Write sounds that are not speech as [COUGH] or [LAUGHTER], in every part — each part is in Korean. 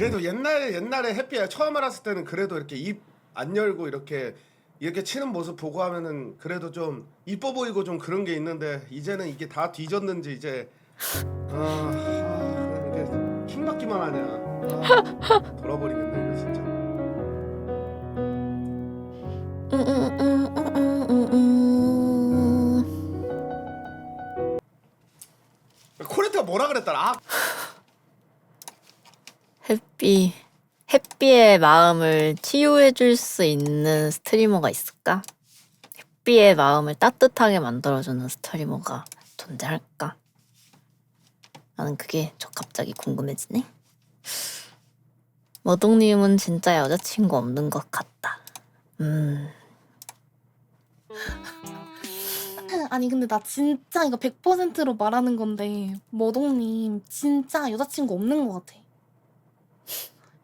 그래도 옛날에 옛날에 해피야 처음 알았을 때는 그래도 이렇게 입 안 열고 이렇게 이렇게 치는 모습 보고 하면은 그래도 좀 이뻐 보이고 좀 그런 게 있는데 이제는 이게 다 뒤졌는지 이제 아, 아 이게 킹 맞기만 하냐 아, 돌아버리겠네 이거 진짜. 코레트가 뭐라 그랬더라? 아, 햇비 햇비의 마음을 치유해 줄 수 있는 스트리머가 있을까? 햇비의 마음을 따뜻하게 만들어주는 스트리머가 존재할까? 나는 그게 저 갑자기 궁금해지네. 머동님은 진짜 여자친구 없는 것 같다. 음, [LAUGHS] 아니 근데 나 진짜 이거 100%로 말하는 건데 머동님 진짜 여자친구 없는 것 같아.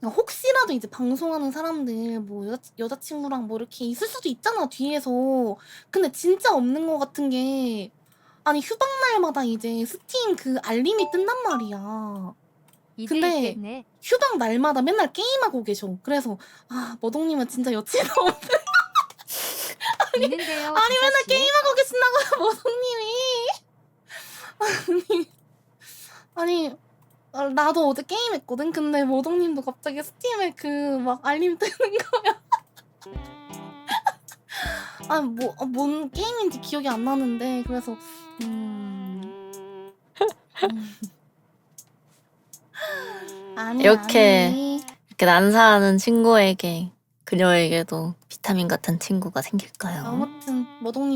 혹시라도 이제 방송하는 사람들 뭐 여자, 여자친구랑 뭐 이렇게 있을 수도 있잖아 뒤에서. 근데 진짜 없는 것 같은 게 아니 휴방 날마다 이제 스팀 그 알림이 뜬단 말이야. 근데- 근데 휴방 날마다 맨날 게임하고 계셔. 그래서 아 머동님은 진짜 여친 없. 있는데요. 아니 맨날 게임하고 계신다고요 모동님이 아니 아니 아, 나도 어제 게임했거든 근데 모동님도 갑자기 스팀에 그 막 알림 뜨는 거야 [LAUGHS] 아니 뭐뭔 게임인지 기억이 안 나는데 그래서 음, [LAUGHS] 음. 아니 이렇게 아니. 이렇게 난사하는 친구에게 그녀에게도 비타민 같은 친구가 생길까요? 아무튼 모동님